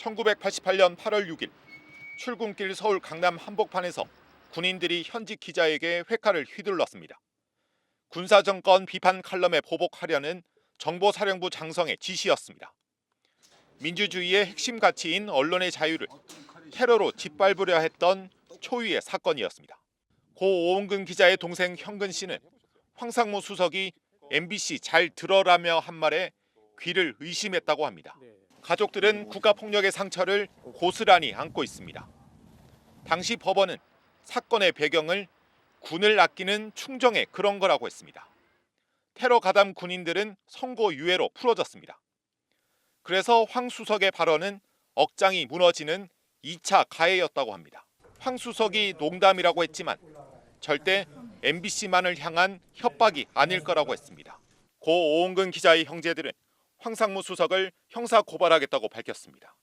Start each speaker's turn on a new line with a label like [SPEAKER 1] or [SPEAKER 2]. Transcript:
[SPEAKER 1] 1988년 8월 6일 출근길 서울 강남 한복판에서 군인들이 현직 기자에게 회칼을 휘둘렀습니다. 군사정권 비판 칼럼에 보복하려는 정보사령부 장성의 지시였습니다. 민주주의의 핵심 가치인 언론의 자유를 테러로 짓밟으려 했던 초유의 사건이었습니다. 고 오은근 기자의 동생 현근 씨는 황상무 수석이 MBC 잘 들어라며 한 말에 귀를 의심했다고 합니다. 가족들은 국가폭력의 상처를 고스란히 안고 있습니다. 당시 법원은 사건의 배경을 군을 아끼는 충정의 그런 거라고 했습니다. 테러 가담 군인들은 선고 유예로 풀어졌습니다. 그래서 황 수석의 발언은 억장이 무너지는 2차 가해였다고 합니다. 황 수석이 농담이라고 했지만 절대 MBC만을 향한 협박이 아닐 거라고 했습니다. 고 오은근 기자의 형제들은 황상무 수석을 형사 고발하겠다고 밝혔습니다.